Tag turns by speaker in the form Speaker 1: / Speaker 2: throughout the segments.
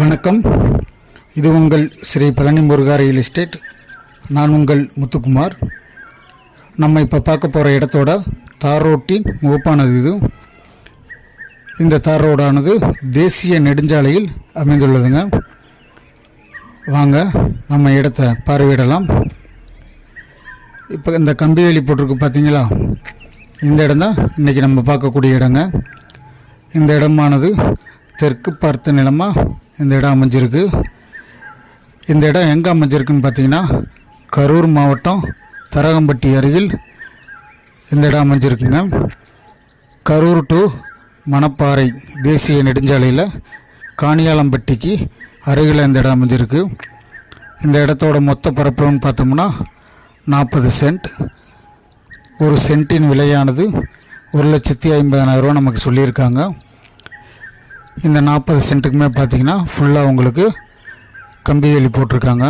Speaker 1: வணக்கம். இது உங்கள் ஸ்ரீ பழனி முருகா ரியல் எஸ்டேட் நான் உங்கள் முத்துக்குமார். நம்ம இப்போ பார்க்க போகிற இடத்தோட தார் ரோட்டின் முகப்பானது இது. இந்த தார் ரோடானது தேசிய நெடுஞ்சாலையில் அமைந்துள்ளதுங்க. வாங்க நம்ம இடத்த பார்வையிடலாம். இப்போ இந்த கம்பி வேலி போட்டிருக்கு பார்த்தீங்களா இந்த இடம் தான் இன்றைக்கி நம்ம பார்க்கக்கூடிய இடங்க. இந்த இடமானது தெற்கு பார்த்த நிலமாக இந்த இடம் அமைஞ்சிருக்கு. இந்த இடம் எங்கே அமைஞ்சிருக்குன்னு பார்த்தீங்கன்னா கரூர் மாவட்டம் தரகம்பட்டி அருகில் இந்த இடம் அமைஞ்சிருக்குங்க. கரூர் டு மணப்பாறை தேசிய நெடுஞ்சாலையில் காணியாலம்பட்டிக்கு அருகில் இந்த இடம் அமைஞ்சிருக்கு. இந்த இடத்தோட மொத்த பரப்பளவுன்னு பார்த்தோம்னா நாற்பது சென்ட். ஒரு சென்ட்டின் விலையானது ஒரு லட்சத்தி ஐம்பதனாயிரம் ரூபா நமக்கு சொல்லியிருக்காங்க. இந்த நாற்பது சென்ட்டுக்குமே பார்த்திங்கன்னா ஃபுல்லாக உங்களுக்கு கம்பி வேலி போட்டிருக்காங்க.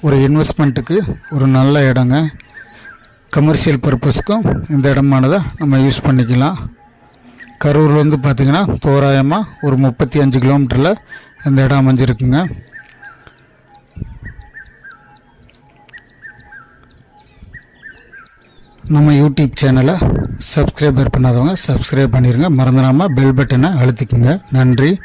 Speaker 1: ஒரு இன்வெஸ்ட்மெண்ட்டுக்கு ஒரு நல்ல இடங்க. கமர்ஷியல் பர்பஸ்க்கும் இந்த இடமானதை நம்ம யூஸ் பண்ணிக்கலாம். கரூரில் வந்து பார்த்திங்கன்னா தோராயமாக ஒரு முப்பத்தி அஞ்சு கிலோமீட்டரில் இந்த இடம் அமைஞ்சிருக்குங்க. நம்ம யூடியூப் சேனலை சப்ஸ்கிரைபர் பண்ணாதவங்க சப்ஸ்கிரைப் பண்ணிடுங்க மறந்துடாமல் பெல் பட்டனை அழுத்திக்குங்க. நன்றி.